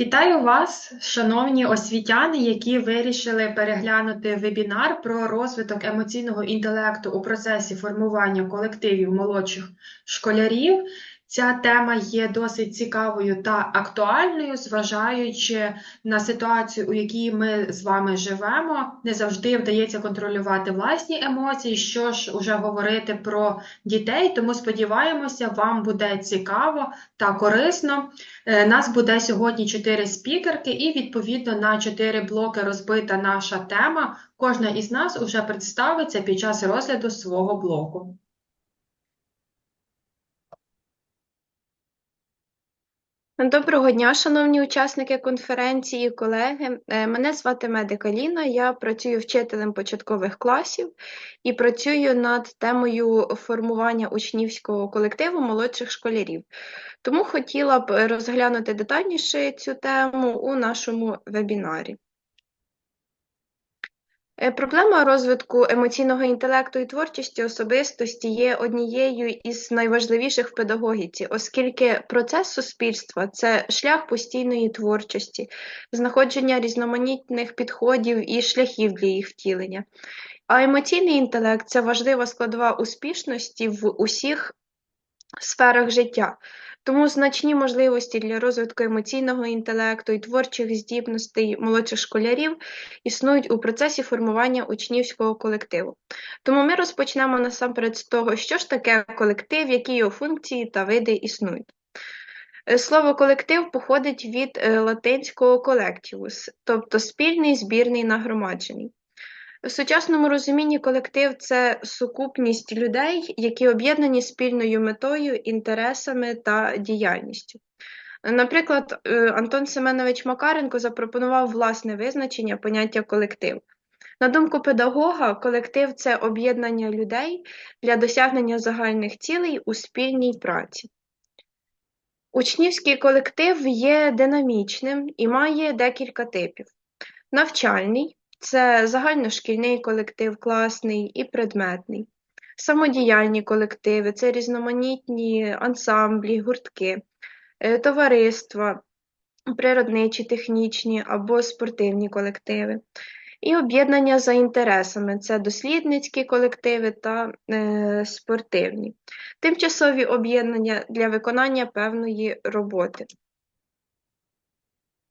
Вітаю вас, шановні освітяни, які вирішили переглянути вебінар про розвиток емоційного інтелекту у процесі формування колективів молодших школярів. Ця тема є досить цікавою та актуальною, зважаючи на ситуацію, у якій ми з вами живемо. Не завжди вдається контролювати власні емоції, що ж уже говорити про дітей, тому сподіваємося, вам буде цікаво та корисно. Е, нас буде сьогодні чотири спікерки, і відповідно на чотири блоки розбита наша тема. Кожна із нас уже представиться під час розгляду свого блоку. Доброго дня, шановні учасники конференції, колеги. Е, Мене звати Медика Ліна, я працюю вчителем початкових класів і працюю над темою формування учнівського колективу молодших школярів. Тому хотіла б розглянути детальніше цю тему у нашому вебінарі. Е, Проблема розвитку емоційного інтелекту і творчості особистості є однією із найважливіших в педагогіці, оскільки процес суспільства це шлях постійної творчості, знаходження різноманітних підходів і шляхів для їх втілення. А емоційний інтелект це важлива складова успішності в усіх сферах життя. Тому значні можливості для розвитку емоційного інтелекту і творчих здібностей молодших школярів існують у процесі формування учнівського колективу. Тому ми розпочнемо насамперед з того, що ж таке колектив, які його функції та види існують. Е, Слово колектив походить від е, латинського collectivus, тобто спільний, збірний, нагромаджений. В сучасному розумінні колектив це сукупність людей, які об'єднані спільною метою, інтересами та діяльністю. Наприклад, е, Антон Семенович Макаренко запропонував власне визначення поняття колектив. На думку педагога, колектив це об'єднання людей для досягнення загальних цілей у спільній праці. Учнівський колектив є динамічним і має декілька типів: навчальний це загальношкільний колектив, класний і предметний, самодіяльні колективи це різноманітні ансамблі, гуртки, е, товариства, природничі, технічні або спортивні колективи. І об'єднання за інтересами це дослідницькі колективи та е, спортивні, тимчасові об'єднання для виконання певної роботи.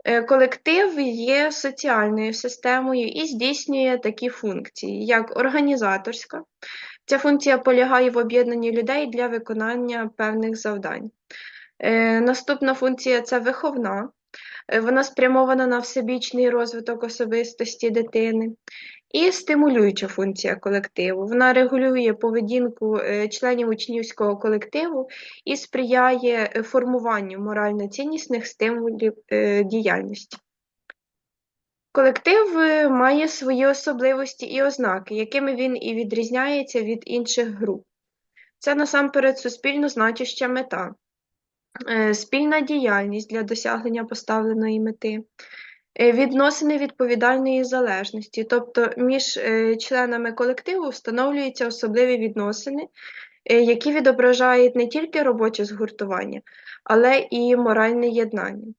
Е, Колектив є соціальною системою і здійснює такі функції, як організаторська. Ця функція полягає в об'єднанні людей для виконання певних завдань. Е, Наступна функція це виховна. Е, Вона спрямована на всебічний розвиток особистості дитини. І стимулююча функція колективу. Вона регулює поведінку е, членів учнівського колективу і сприяє е, формуванню морально-ціннісних стимулів е, діяльності. Колектив має свої особливості і ознаки, якими він і відрізняється від інших груп. Це насамперед суспільно значуща мета, спільна діяльність для досягнення поставленої мети, відносини відповідальної залежності, тобто між е, членами колективу встановлюються особливі відносини, е, які відображають не тільки робоче згуртування, але і моральне єднання.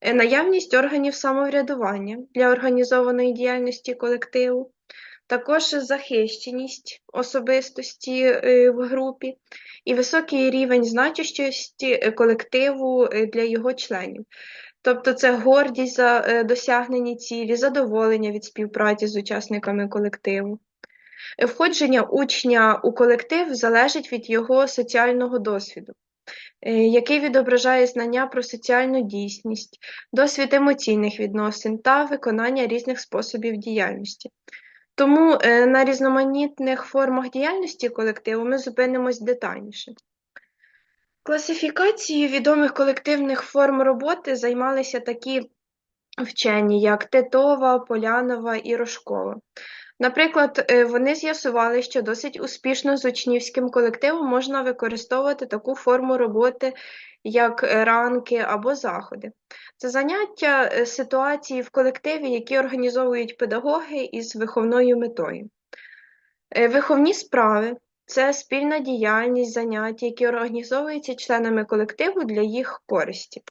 Е, Наявність органів самоврядування для організованої діяльності колективу, також захищеність особистості е, в групі і високий рівень значущості е, колективу е, для його членів. Тобто це гордість за е, досягнені цілі, задоволення від співпраці з учасниками колективу. Е, Входження учня у колектив залежить від його соціального досвіду, е, який відображає знання про соціальну дійсність, досвід емоційних відносин та виконання різних способів діяльності. Тому на різноманітних формах діяльності колективу ми зупинимось детальніше. Класифікацією відомих колективних форм роботи займалися такі вчені, як Титова, Полянова і Рожкова. Наприклад, е, вони з'ясували, що досить успішно з учнівським колективом можна використовувати таку форму роботи, як ранки або заходи. Це заняття е, ситуації в колективі, які організовують педагоги із виховною метою. Е, Виховні справи це спільна діяльність, заняття, які організовуються членами колективу для їх користі.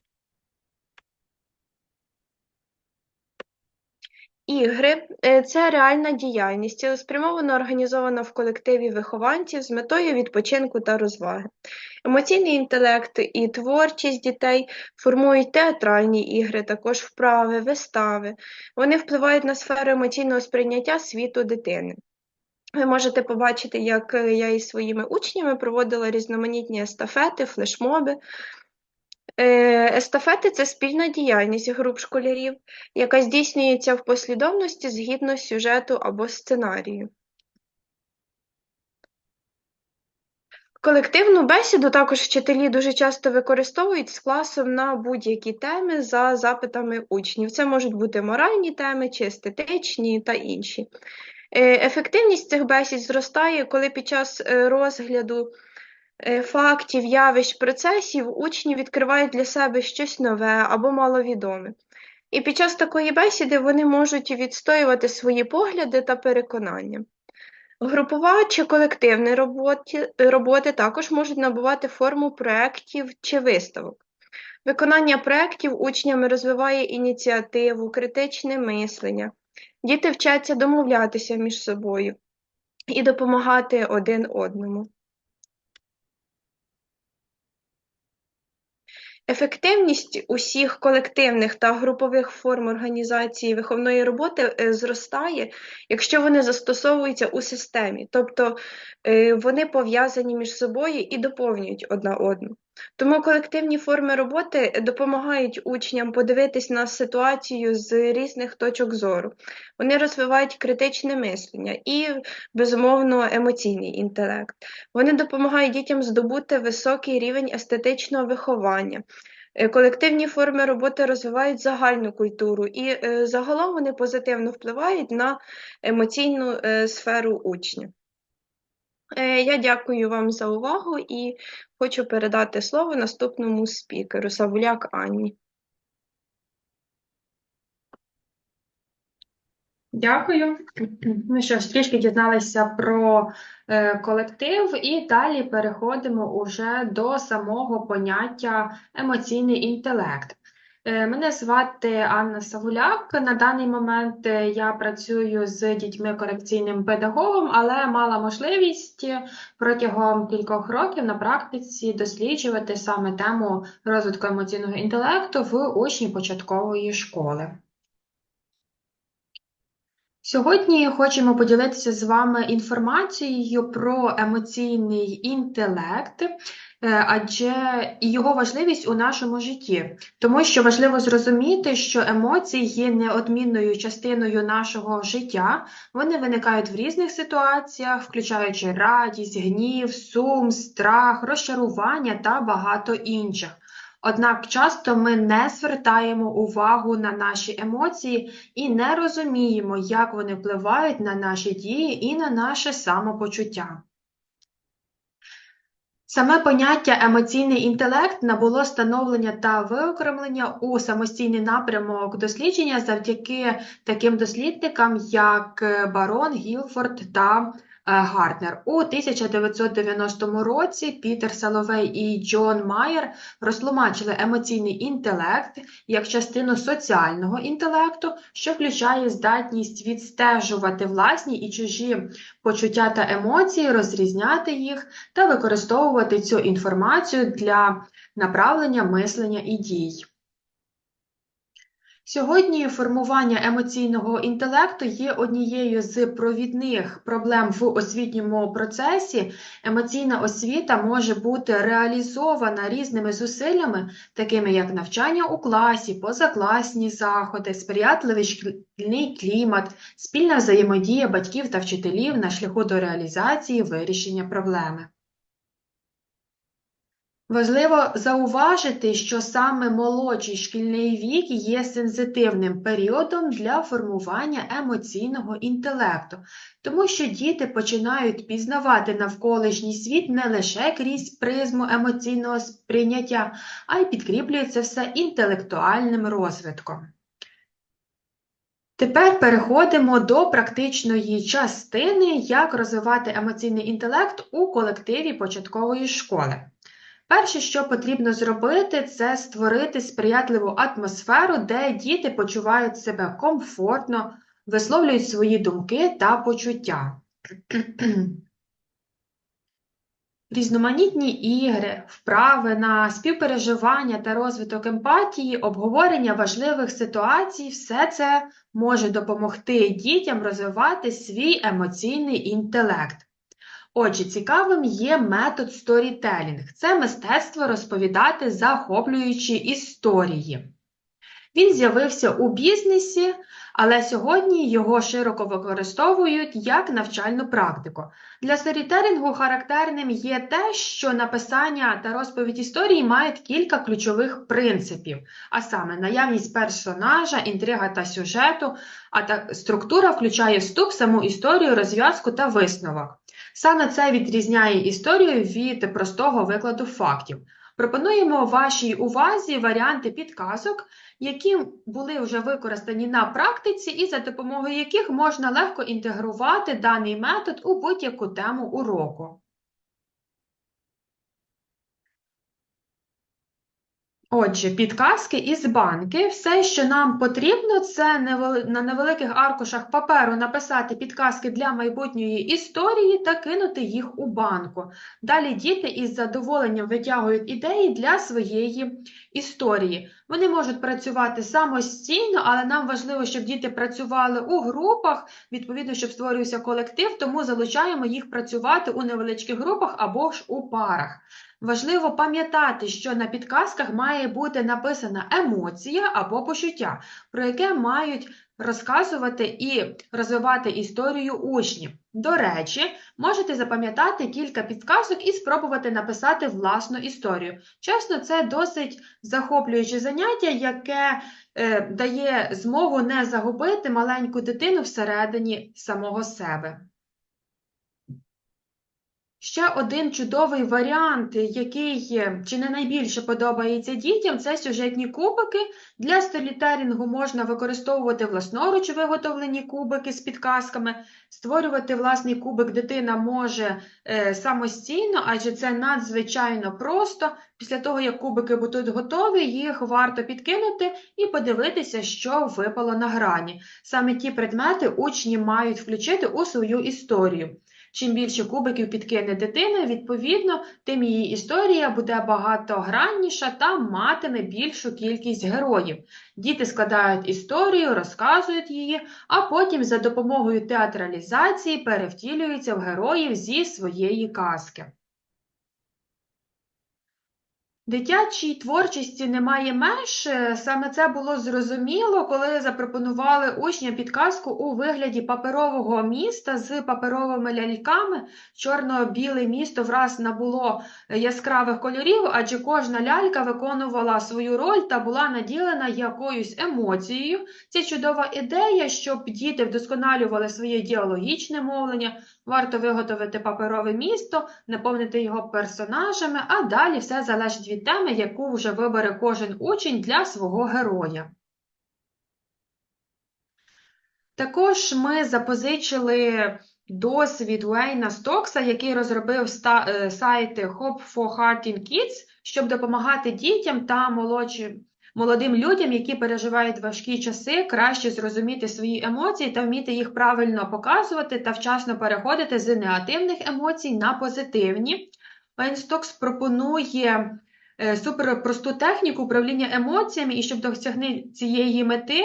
Ігри е, це реальна діяльність, цілеспрямовано організована в колективі вихованців з метою відпочинку та розваги. Емоційний інтелект і творчість дітей формують театральні ігри, також вправи, вистави. Вони впливають на сферу емоційного сприйняття світу дитини. Ви можете побачити, як е, я із своїми учнями проводила різноманітні естафети, флешмоби. Е, Естафети це спільна діяльність груп школярів, яка здійснюється в послідовності згідно сюжету або сценарію. Колективну бесіду також вчителі дуже часто використовують з класом на будь-які теми за запитами учнів. Це можуть бути моральні теми чи естетичні та інші. Е, Ефективність цих бесід зростає, коли під час е, розгляду е, фактів, явищ, процесів учні відкривають для себе щось нове або маловідоме. І під час такої бесіди вони можуть відстоювати свої погляди та переконання. Групова чи колективні роботи, роботи також можуть набувати форму проєктів чи виставок. Виконання проєктів учнями розвиває ініціативу, критичне мислення. Діти вчаться домовлятися між собою і допомагати один одному. Ефективність усіх колективних та групових форм організації виховної роботи е, зростає, якщо вони застосовуються у системі, тобто е, вони пов'язані між собою і доповнюють одна одну. Тому колективні форми роботи допомагають учням подивитись на ситуацію з різних точок зору. Вони розвивають критичне мислення і, безумовно, емоційний інтелект. Вони допомагають дітям здобути високий рівень естетичного виховання. Е, Колективні форми роботи розвивають загальну культуру і е, загалом вони позитивно впливають на емоційну е, сферу учня. Е, Я дякую вам за увагу і хочу передати слово наступному спікеру Савуляк Анні. Дякую. Ми що ж трішки дізналися про е, колектив, і далі переходимо уже до самого поняття емоційний інтелект. Е, Мене звати Анна Савуляк. На даний момент е, я працюю з дітьми корекційним педагогом, але мала можливість протягом кількох років на практиці досліджувати саме тему розвитку емоційного інтелекту в учнів початкової школи. Сьогодні хочемо поділитися з вами інформацією про емоційний інтелект, е, адже і його важливість у нашому житті, тому що важливо зрозуміти, що емоції є неодмінною частиною нашого життя. Вони виникають в різних ситуаціях, включаючи радість, гнів, сум, страх, розчарування та багато інших. Однак часто ми не звертаємо увагу на наші емоції і не розуміємо, як вони впливають на наші дії і на наше самопочуття. Саме поняття емоційний інтелект набуло становлення та виокремлення у самостійний напрямок дослідження завдяки таким дослідникам, як Барон, Гілфорд та е, Гартнер. У 1990 році Пітер Саловей і Джон Майер розтлумачили емоційний інтелект як частину соціального інтелекту, що включає здатність відстежувати власні і чужі почуття та емоції, розрізняти їх та використовувати цю інформацію для направлення мислення і дій. Сьогодні формування емоційного інтелекту є однією з провідних проблем в освітньому процесі. Емоційна освіта може бути реалізована різними зусиллями, такими як навчання у класі, позакласні заходи, сприятливий шкільний клімат, спільна взаємодія батьків та вчителів на шляху до реалізації вирішення проблеми. Важливо зауважити, що саме молодший шкільний вік є сенситивним періодом для формування емоційного інтелекту, тому що діти починають пізнавати навколишній світ не лише крізь призму емоційного сприйняття, а й підкріплюють це все інтелектуальним розвитком. Тепер переходимо до практичної частини, як розвивати емоційний інтелект у колективі початкової школи. Перше, що потрібно зробити, це створити сприятливу атмосферу, де діти почувають себе комфортно, висловлюють свої думки та почуття. Різноманітні ігри, вправи на співпереживання та розвиток емпатії, обговорення важливих ситуацій – все це може допомогти дітям розвивати свій емоційний інтелект. Отже, цікавим є метод сторітелінг. Це мистецтво розповідати захоплюючі історії. Він з'явився у бізнесі, але сьогодні його широко використовують як навчальну практику. Для сторітелінгу характерним є те, що написання та розповідь історії мають кілька ключових принципів, а саме наявність персонажа, інтрига та сюжету, а та структура включає вступ, саму історію, розв'язку та висновок. Саме це відрізняє історію від простого викладу фактів. Пропонуємо вашій увазі варіанти підказок, які були вже використані на практиці і за допомогою яких можна легко інтегрувати даний метод у будь-яку тему уроку. Отже, підказки із банки. Все, що нам потрібно, це на невеликих аркушах паперу написати підказки для майбутньої історії та кинути їх у банку. Далі діти із задоволенням витягують ідеї для своєї історії. Вони можуть працювати самостійно, але нам важливо, щоб діти працювали у групах, відповідно, щоб створювався колектив, тому залучаємо їх працювати у невеличких групах або ж у парах. Важливо пам'ятати, що на підказках має бути написана емоція або почуття, про яке мають розказувати і розвивати історію учні. До речі, можете запам'ятати кілька підказок і спробувати написати власну історію. Чесно, це досить захоплююче заняття, яке е, дає змогу не загубити маленьку дитину всередині самого себе. Ще один чудовий варіант, який е, чи не найбільше подобається дітям, це сюжетні кубики. Для сторітелінгу можна використовувати власноруч виготовлені кубики з підказками. Створювати власний кубик дитина може е, самостійно, адже це надзвичайно просто. Після того, як кубики будуть готові, їх варто підкинути і подивитися, що випало на грані. Саме ті предмети учні мають включити у свою історію. Чим більше кубиків підкине дитина, відповідно, тим її історія буде багатогранніша та матиме більшу кількість героїв. Діти складають історію, розказують її, а потім за допомогою театралізації перевтілюються в героїв зі своєї казки. Дитячій творчості немає меж. Саме це було зрозуміло, коли запропонували учням підказку у вигляді паперового міста з паперовими ляльками. Чорно-біле місто враз набуло яскравих кольорів, адже кожна лялька виконувала свою роль та була наділена якоюсь емоцією. Це чудова ідея, щоб діти вдосконалювали своє діалогічне мовлення. Варто виготовити паперове місто, наповнити його персонажами, а далі все залежить від теми, яку вже вибере кожен учень для свого героя. Також ми запозичили досвід Уейна Стокса, який розробив е, сайти Hope for Heart in Kids, щоб допомагати дітям та молодшим молодим людям, які переживають важкі часи, краще зрозуміти свої емоції та вміти їх правильно показувати та вчасно переходити з негативних емоцій на позитивні. Вайнстокс пропонує суперпросту техніку управління емоціями, і щоб досягти цієї мети,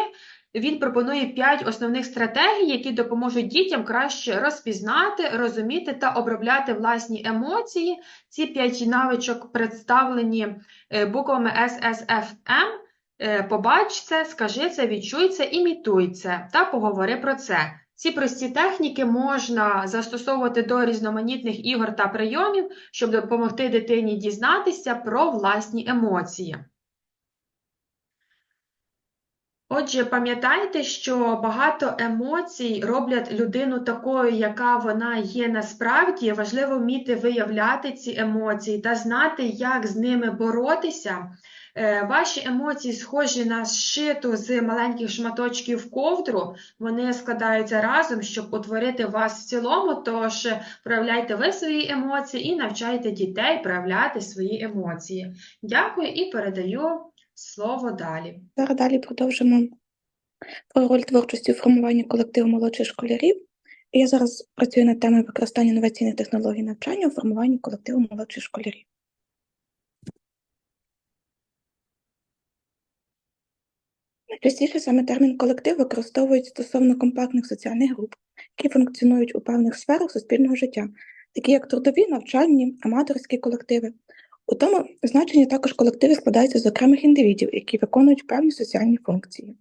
він пропонує 5 основних стратегій, які допоможуть дітям краще розпізнати, розуміти та обробляти власні емоції. Ці 5 навичок представлені е, буквами SSFM. Е, Побач це, скажи це, відчуй це, імітуй це та поговори про це. Ці прості техніки можна застосовувати до різноманітних ігор та прийомів, щоб допомогти дитині дізнатися про власні емоції. Отже, пам'ятайте, що багато емоцій роблять людину такою, яка вона є насправді. Важливо вміти виявляти ці емоції та знати, як з ними боротися. Е, Ваші емоції схожі на зшиту з маленьких шматочків ковдру, вони складаються разом, щоб утворити вас в цілому, тож проявляйте ви свої емоції і навчайте дітей проявляти свої емоції. Дякую і передаю слово далі. Зараз далі продовжимо про роль творчості у формуванні колективу молодших школярів. Я зараз працюю над темою використання інноваційних технологій навчання у формуванні колективу молодших школярів. Найчастіше саме термін колектив використовують стосовно компактних соціальних груп, які функціонують у певних сферах суспільного життя, такі як трудові, навчальні, аматорські колективи. У тому значенні також колективи складаються з окремих індивідів, які виконують певні соціальні функції.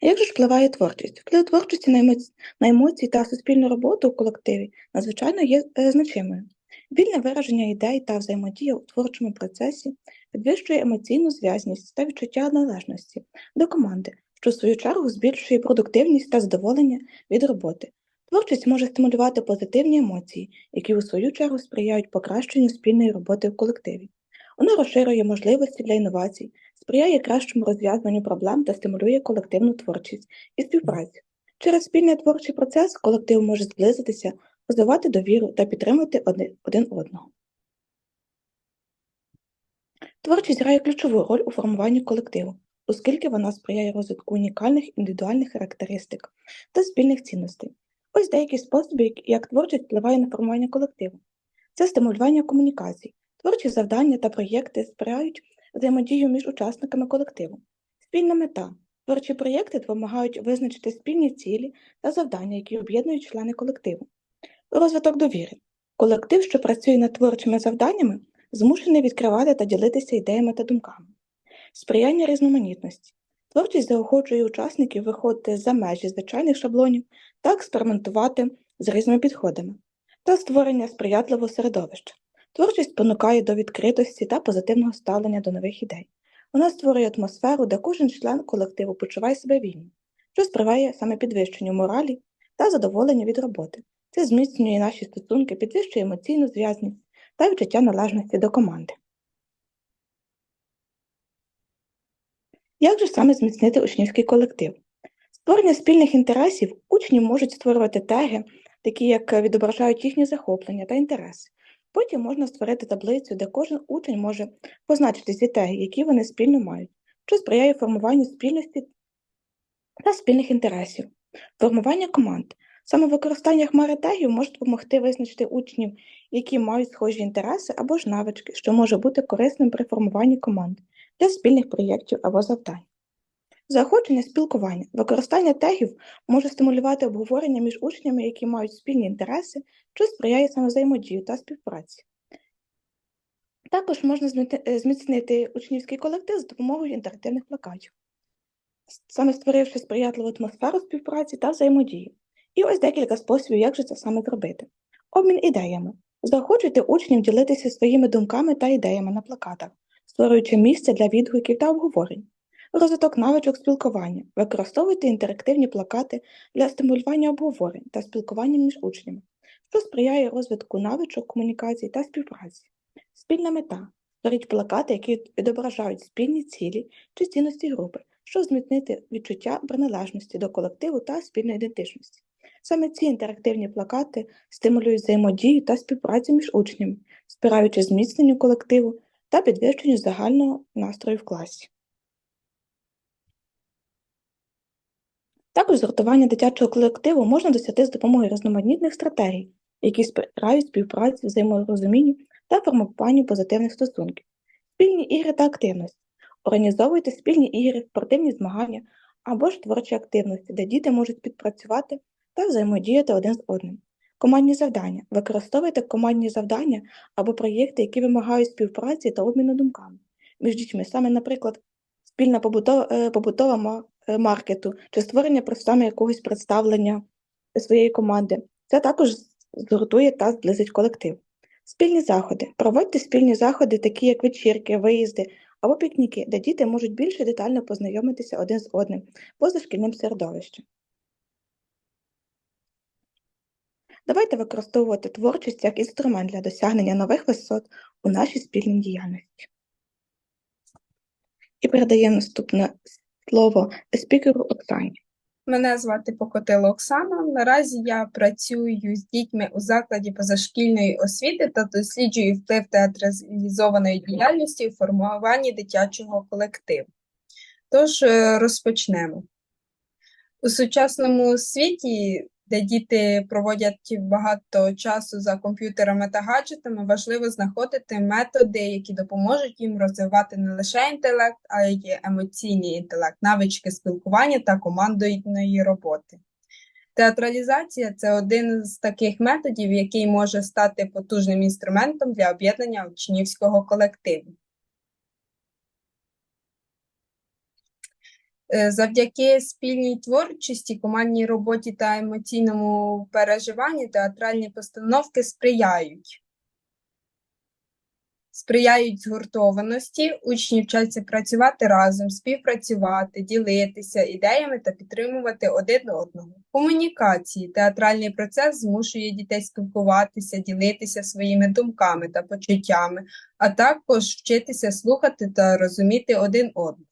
Як же ж впливає творчість? Вплив творчості на емоці... на емоції та суспільну роботу у колективі надзвичайно є е, значимою. Вільне вираження ідей та взаємодія у творчому процесі підвищує емоційну зв'язність та відчуття належності до команди, що в свою чергу збільшує продуктивність та задоволення від роботи. Творчість може стимулювати позитивні емоції, які у свою чергу сприяють покращенню спільної роботи в колективі. Вона розширює можливості для інновацій, сприяє кращому розв'язанню проблем та стимулює колективну творчість і співпрацю. Через спільний творчий процес колектив може зблизитися, розвивати довіру та підтримати один одного. Творчість грає ключову роль у формуванні колективу, оскільки вона сприяє розвитку унікальних індивідуальних характеристик та спільних цінностей. Ось деякі способи, як творчість впливає на формування колективу. Це стимулювання комунікацій. Творчі завдання та проєкти сприяють взаємодію між учасниками колективу. Спільна мета. Творчі проєкти допомагають визначити спільні цілі та завдання, які об'єднують члени колективу. Розвиток довіри. Колектив, що працює над творчими завданнями, змушений відкривати та ділитися ідеями та думками. Сприяння різноманітності. Творчість заохочує учасників виходити за межі звичайних шаблонів та експериментувати з різними підходами та створення сприятливого середовища. Творчість спонукає до відкритості та позитивного ставлення до нових ідей. Вона створює атмосферу, де кожен член колективу почуває себе вільно, що сприває саме підвищенню моралі та задоволення від роботи. Це зміцнює наші стосунки, підвищує емоційну зв'язність та відчуття належності до команди. Як же саме зміцнити учнівський колектив? Створення спільних інтересів учні можуть створювати теги, такі як відображають їхні захоплення та інтереси. Потім можна створити таблицю, де кожен учень може позначити ці теги, які вони спільно мають, що сприяє формуванню спільності та спільних інтересів. Формування команд. Саме використання хмари тегів може допомогти визначити учнів, які мають схожі інтереси або ж навички, що може бути корисним при формуванні команд для спільних проєктів або завдань. Заохочення спілкування. Використання тегів може стимулювати обговорення між учнями, які мають спільні інтереси, що сприяє самозаємодію та співпраці. Також можна е, зміцнити учнівський колектив з допомогою інтерактивних плакатів, саме створивши сприятливу атмосферу співпраці та взаємодії. І ось декілька способів, як же це саме зробити. Обмін ідеями. Заохочуйте учнів ділитися своїми думками та ідеями на плакатах, створюючи місце для відгуків та обговорень. Розвиток навичок спілкування. Використовуйте інтерактивні плакати для стимулювання обговорень та спілкування між учнями, що сприяє розвитку навичок комунікації та співпраці. Спільна мета. Створіть плакати, які відображають спільні цілі чи цінності групи, щоб зміцнити відчуття приналежності до колективу та спільної ідентичності. Саме ці інтерактивні плакати стимулюють взаємодію та співпрацю між учнями, спираючи зміцненню колективу та підвищенню загального настрою в класі. Також згуртування дитячого колективу можна досягти з допомогою різноманітних стратегій, які спирають співпраці, взаєморозумінню та формуванню позитивних стосунків. Спільні ігри та активності. Організовуйте спільні ігри, спортивні змагання або ж творчі активності, де діти можуть підпрацювати та взаємодіяти один з одним. Командні завдання. Використовуйте командні завдання або проєкти, які вимагають співпраці та обміну думками між дітьми, саме, наприклад, спільна побутова, е, побутова е, маркету чи створення саме якогось представлення своєї команди. Це також згуртує та зблизить колектив. Спільні заходи. Проводьте спільні заходи, такі як вечірки, виїзди або пікніки, де діти можуть більше детально познайомитися один з одним поза шкільним середовищем. Давайте використовувати творчість як інструмент для досягнення нових висот у нашій спільній діяльності. І передаємо наступне слово спікеру Оксані. Мене звати Покотило Оксана. Наразі я працюю з дітьми у закладі позашкільної освіти та досліджую вплив театралізованої діяльності у формуванні дитячого колективу. Тож е, розпочнемо. У сучасному світі, де діти проводять багато часу за комп'ютерами та гаджетами, важливо знаходити методи, які допоможуть їм розвивати не лише інтелект, а й емоційний інтелект, навички спілкування та командної роботи. Театралізація це один з таких методів, який може стати потужним інструментом для об'єднання учнівського колективу. Завдяки спільній творчості, командній роботі та емоційному переживанні театральні постановки сприяють. Сприяють згуртованості, учні вчаться працювати разом, співпрацювати, ділитися ідеями та підтримувати один одного. Комунікації. Театральний процес змушує дітей спілкуватися, ділитися своїми думками та почуттями, а також вчитися слухати та розуміти один одного.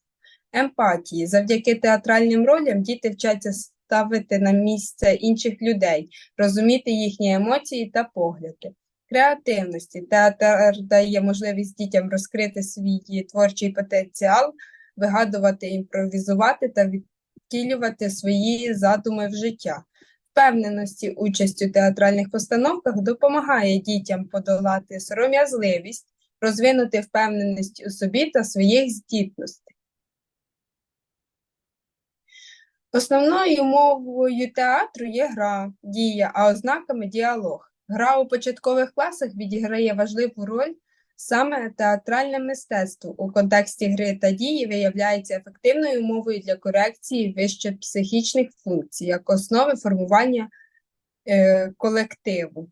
Емпатії. Завдяки театральним ролям діти вчаться ставити на місце інших людей, розуміти їхні емоції та погляди. Креативності. Театр дає можливість дітям розкрити свій творчий потенціал, вигадувати, імпровізувати та втілювати свої задуми в життя. Впевненості участь у театральних постановках допомагає дітям подолати сором'язливість, розвинути впевненість у собі та своїх здібностей. Основною мовою театру є гра, дія, а ознаками діалог. Гра у початкових класах відіграє важливу роль саме театральне мистецтво у контексті гри та дії виявляється ефективною мовою для корекції вище психічних функцій як основи формування е, колективу.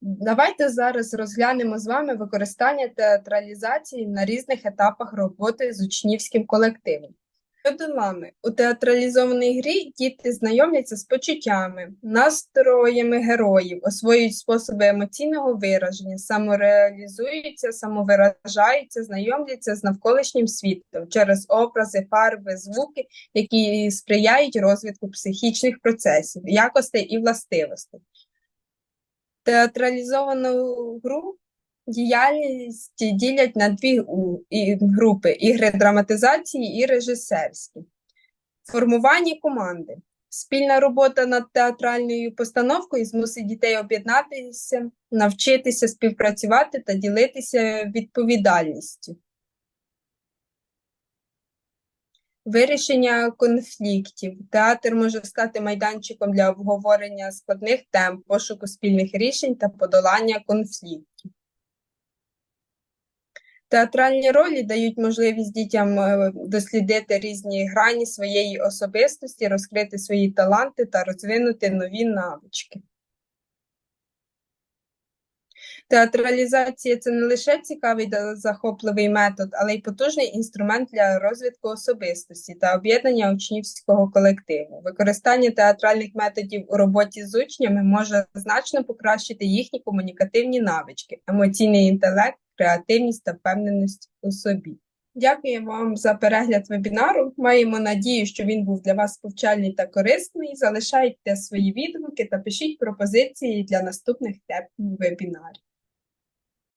Давайте зараз розглянемо з вами використання театралізації на різних етапах роботи з учнівським колективом. Подолами у театралізованій грі діти знайомляться з почуттями, настроями героїв, освоюють способи емоційного вираження, самореалізуються, самовиражаються, знайомляться з навколишнім світом через образи, фарби, звуки, які сприяють розвитку психічних процесів, якостей і властивостей. Театралізовану гру Діяльність ділять на дві групи: ігри драматизації і режисерські. Формування команди. Спільна робота над театральною постановкою змусить дітей об'єднатися, навчитися співпрацювати та ділитися відповідальністю. Вирішення конфліктів. Театр може стати майданчиком для обговорення складних тем, пошуку спільних рішень та подолання конфліктів. Театральні ролі дають можливість дітям е, дослідити різні грані своєї особистості, розкрити свої таланти та розвинути нові навички. Театралізація це не лише цікавий та захопливий метод, але й потужний інструмент для розвитку особистості та об'єднання учнівського колективу. Використання театральних методів у роботі з учнями може значно покращити їхні комунікативні навички, емоційний інтелект, креативність та впевненість у собі. Дякую вам за перегляд вебінару. Маємо надію, що він був для вас повчальний та корисний. Залишайте свої відгуки та пишіть пропозиції для наступних тем вебінарів.